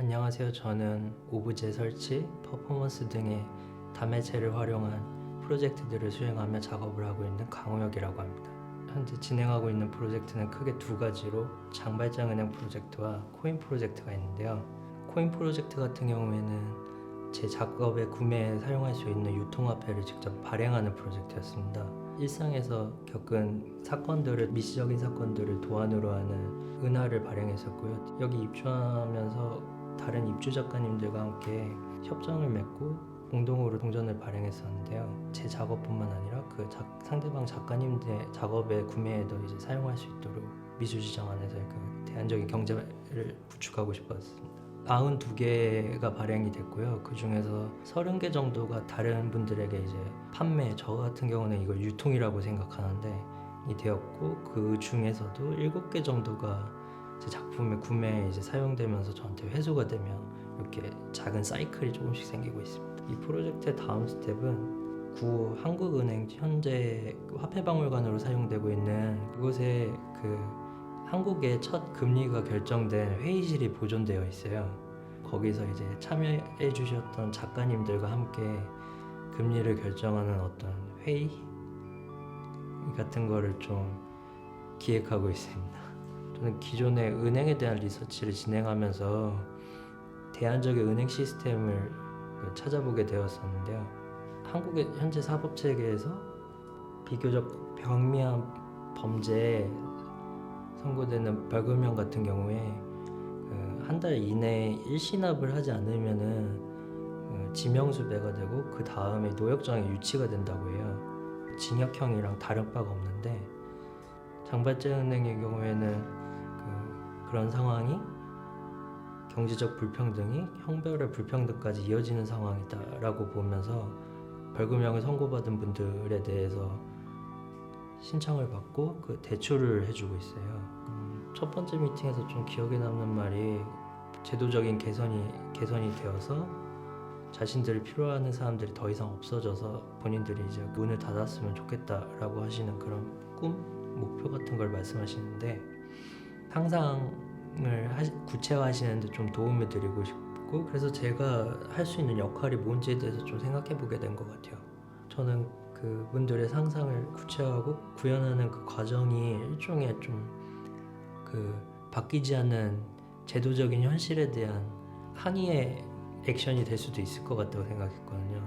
안녕하세요. 저는 오브제 설치, 퍼포먼스 등의 다매체를 활용한 프로젝트들을 수행하며 작업을 하고 있는 강우혁이라고 합니다. 현재 진행하고 있는 프로젝트는 크게 두 가지로 장발장 은행 프로젝트와 코인 프로젝트가 있는데요. 코인 프로젝트 같은 경우에는 제 작업에 구매에 사용할 수 있는 유통화폐를 직접 발행하는 프로젝트였습니다. 일상에서 겪은 사건들을 미시적인 사건들을 도안으로 하는 은하를 발행했었고요. 여기 입주하면서 다른 입주 작가님들과 함께 협정을 맺고 공동으로 동전을 발행했었는데요. 제 작업뿐만 아니라 그 작- 상대방 작가님들의 작업에 구매에도 이제 사용할 수 있도록 미술 시장 안에서 그 대안적인 경제를 구축하고 싶었습니다. 92개가 발행이 됐고요. 그 중에서 30개 정도가 다른 분들에게 이제 판매, 저 같은 경우는 이걸 유통이라고 생각하는데 이 되었고 그 중에서도 7개 정도가 제 작품의 구매에 이제 사용되면서 저한테 회수가 되면 이렇게 작은 사이클이 조금씩 생기고 있습니다. 이 프로젝트의 다음 스텝은 구 한국은행 현재 화폐박물관으로 사용되고 있는 그곳에 그 한국의 첫 금리가 결정된 회의실이 보존되어 있어요. 거기서 이제 참여해 주셨던 작가님들과 함께 금리를 결정하는 어떤 회의 같은 거를 좀 기획하고 있습니다. 저는 기존의 은행에 대한 리서치를 진행하면서 대안적인 은행 시스템을 그 찾아보게 되었었는데요. 한국의 현재 사법 체계에서 비교적 병미한 범죄에 선고되는 벌금형 같은 경우에 그한달 이내에 일신압을 하지 않으면은 그 지명수배가 되고 그 다음에 노역장에 유치가 된다고 해요. 징역형이랑 다른 바가 없는데 장발제은행의 경우에는 그 그런 상황이 경제적 불평등이 형별의 불평등까지 이어지는 상황이다라고 보면서 벌금형을 선고받은 분들에 대해서 신청을 받고 그 대출을 해주고 있어요. 음, 첫 번째 미팅에서 좀 기억에 남는 말이 제도적인 개선이 개선이 되어서 자신들이 필요하는 사람들이 더 이상 없어져서 본인들이 이제 문을 닫았으면 좋겠다라고 하시는 그런 꿈 목표 같은 걸 말씀하시는데 상상을 하시, 구체화하시는데 좀 도움을 드리고 싶고 그래서 제가 할 수 있는 역할이 뭔지에 대해서 좀 생각해 보게 된 것 같아요. 저는 그분들의 상상을 구체화하고 구현하는 그 과정이 일종의 좀 그 바뀌지 않는 제도적인 현실에 대한 항의의 액션이 될 수도 있을 것 같다고 생각했거든요.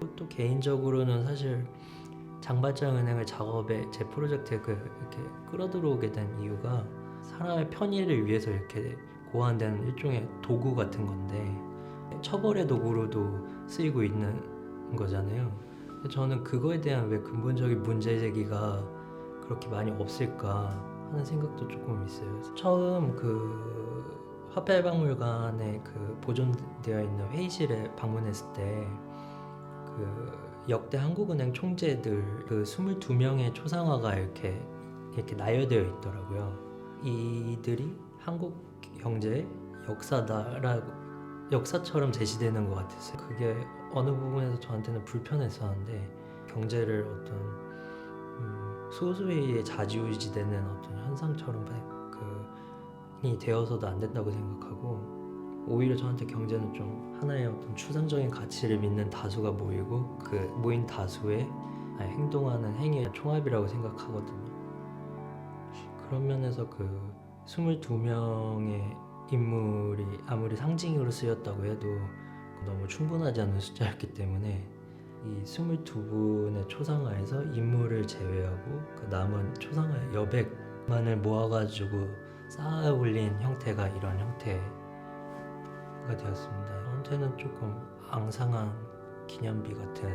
또, 또 개인적으로는 사실 장발장 은행을 작업에 제 프로젝트에 그 이렇게 끌어들어오게 된 이유가 사람의 편의를 위해서 이렇게 고안된 일종의 도구 같은 건데 처벌의 도구로도 쓰이고 있는 거잖아요. 저는 그거에 대한 왜 근본적인 문제 제기가 그렇게 많이 없을까 하는 생각도 조금 있어요. 처음 그 화폐박물관에 그 보존되어 있는 회의실에 방문했을 때 그 역대 한국은행 총재들 그 22명의 초상화가 이렇게 이렇게 나열되어 있더라고요. 이들이 한국 경제의 역사다라고 역사처럼 제시되는 것 같았어요. 그게 어느 부분에서 저한테는 불편했었는데 경제를 어떤 음, 소수의 자지우지되는 어떤 현상처럼 그이 되어서도 안 된다고 생각하고 오히려 저한테 경제는 좀 하나의 어떤 추상적인 가치를 믿는 다수가 모이고 그 모인 다수의 행동하는 행위의 총합이라고 생각하거든요. 그런 면에서 그 22명의 인물이 아무리 상징으로 쓰였다고 해도 너무 충분하지 않은 숫자였기 때문에 이 22분의 초상화에서 인물을 제외하고 그 남은 초상화 여백만을 모아가지고 쌓아 올린 형태가 이런 형태가 되었습니다. 저한테는 조금 앙상한 기념비 같은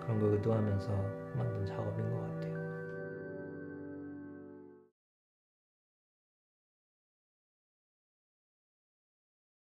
그런 걸 의도하면서 만든 작업인